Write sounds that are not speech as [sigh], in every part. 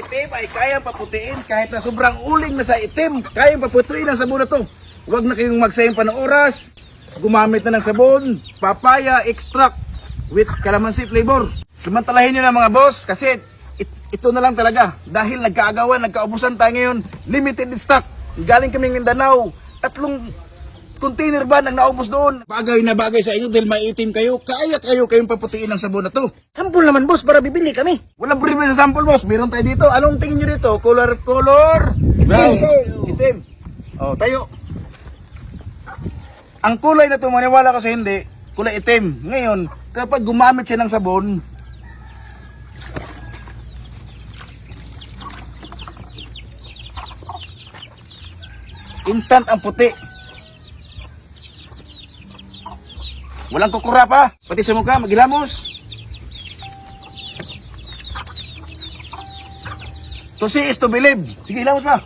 itim ay kayang paputiin kahit na sobrang uling na sa itim. Kayang paputiin ang sabon na to. Huwag na kayong magsayang pa ng oras. Gumamit na ng sabon, papaya extract with calamansi flavor. Samantalahin nyo na mga boss kasi it- ito na lang talaga. Dahil nagkaagawan, nagkaubusan tayo ngayon, limited stock. Galing kaming Mindanao, tatlong container ba ang naubos doon? Bagay na bagay sa inyo dahil maitim kayo. Kaya kayo kayong paputiin ng sabon na to. Sampol naman boss para bibili kami. Walang problema sa sample boss. Meron tayo dito. Anong tingin nyo dito? Color, color. Brown. Itim. Oh, tayo. Ang kulay na to, maniwala ka sa hindi, kulay itim. Ngayon, kapag gumamit siya ng sabon, instant ang puti. Walang kukura pa. Pati sa mukha, magilamos. To see is to believe. Sige, hilamos pa.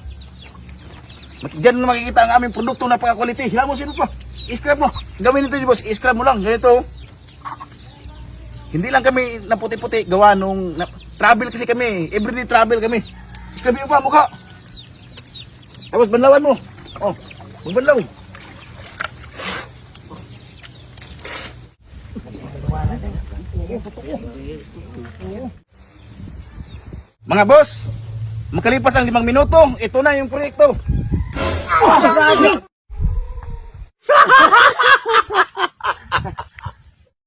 Diyan na makikita ang aming produkto na pagka-quality. Hilamosin mo pa. I-scrub mo. Gawin nito, boss. I-scrub mo lang. Ganito. Hindi lang kami na puti-puti gawa nung na, travel kasi kami. Everyday travel kami. Scrub mo pa mukha. Tapos banlawan mo. Oh, magbanlaw. Mga boss, makalipas ang limang minuto, ito na yung proyekto. [laughs]